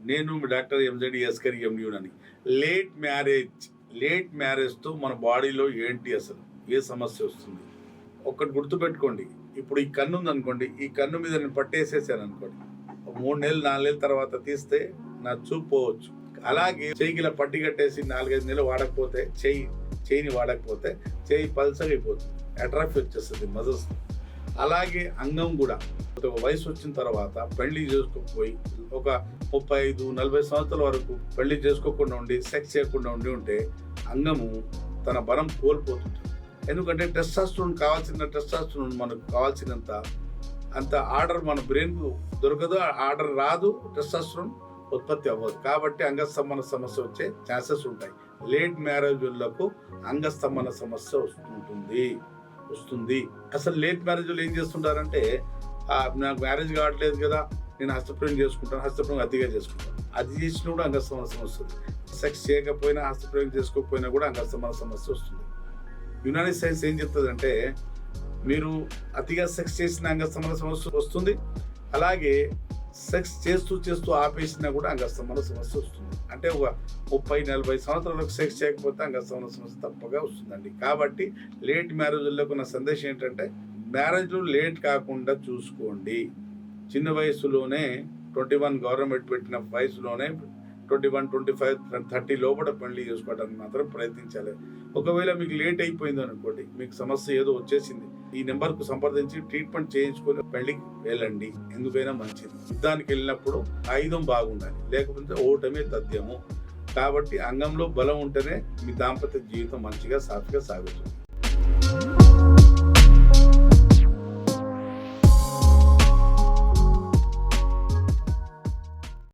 నేను మీ డాక్టర్ ఎంజెడి ఎస్కర్ ఎండియూన్ అని. Late marriage late మ్యారేజ్తో మన బాడీలో ఏంటి అసలు? ఏ సమస్య వస్తుంది? ఒక్కటి గుర్తుపెట్టుకోండి. ఇప్పుడు ఈ కన్ను ఉంది అనుకోండి ఈ కన్ను మీద నేను పట్టేసేసాను అనుకోండి. మూడు నెలలు నాలుగు నెలల తర్వాత తీస్తే నా చూపు పోవచ్చు. అలాగే చేయికిలా పట్టి కట్టేసి నాలుగైదు నెలలు వాడకపోతే చేయి చేయిని వాడకపోతే చేయి పల్సగైపోతుంది అయిపోతుంది. అట్రాఫీ వచ్చేస్తుంది మజల్స్ అలాగే అంగం కూడా. ఒక వయసు వచ్చిన తర్వాత పెళ్ళి చేసుకోకపోయి ఒక ముప్పై ఐదు నలభై సంవత్సరాల వరకు పెళ్ళి చేసుకోకుండా ఉండి సెక్స్ చేయకుండా ఉండి ఉంటే అంగము తన బలం కోల్పోతుంది. ఎందుకంటే టెస్టాస్ట్రోన్ కావాల్సిన టెస్టాస్ట్రోన్ మనకు కావాల్సినంత అంత ఆర్డర్ మన బ్రెయిన్కు దొరకదు ఆ ఆర్డర్ రాదు టెస్టాస్ట్రోన్ ఉత్పత్తి అవ్వదు. కాబట్టి అంగస్తంభన సమస్య వచ్చే ఛాన్సెస్ ఉంటాయి. లేట్ మ్యారేజ్లకు అంగస్తంభన సమస్య వస్తుంటుంది. వస్తుంది. అసలు లేట్ మ్యారేజ్లో ఏం చేస్తుంటారంటే నాకు మ్యారేజ్ కావట్లేదు కదా నేను హస్తప్రయోగం చేసుకుంటాను హస్తప్రయోగం అతిగా చేసుకుంటాను. అది చేసినా కూడా అంగస్తంభన సమస్య వస్తుంది. సెక్స్ చేయకపోయినా హస్తప్రయోగం చేసుకోకపోయినా కూడా అంగస్తంభన సమస్య వస్తుంది. యునాని సైన్స్ ఏం చెప్తుందంటే మీరు అతిగా సెక్స్ చేసిన అంగస్తంభన సమస్య వస్తుంది. అలాగే సెక్స్ చేస్తూ చేస్తూ ఆపేసినా కూడా అంగస్తంభన సమస్య వస్తుంది. అంటే ఒక ముప్పై నలభై సంవత్సరాలకు సెక్స్ చేయకపోతే అంగస్తంభన సమస్య తప్పగా వస్తుందండి. కాబట్టి లేట్ మ్యారేజ్లకు ఉన్న సందేశం ఏంటంటే మ్యారేజ్లు లేట్ కాకుండా చూసుకోండి. చిన్న వయసులోనే ట్వంటీ వన్ గవర్నమెంట్ పెట్టిన వయసులోనే twenty one twenty five thirty లోపల పెళ్ళి చేసుకోవడానికి మాత్రం ప్రయత్నించాలి. ఒకవేళ మీకు లేట్ అయిపోయింది అనుకోండి మీకు సమస్య ఏదో వచ్చేసింది ఈ నెంబర్కు సంప్రదించి ట్రీట్మెంట్ చేయించుకొని పెళ్ళికి వెళ్ళండి. ఎందుకైనా మంచిది. యుద్ధానికి వెళ్ళినప్పుడు ఆయుధం బాగుండాలి లేకపోతే ఓటమే తథ్యము. కాబట్టి అంగంలో బలం ఉంటేనే మీ దాంపత్య జీవితం మంచిగా సాఫీగా సాగుతుంది.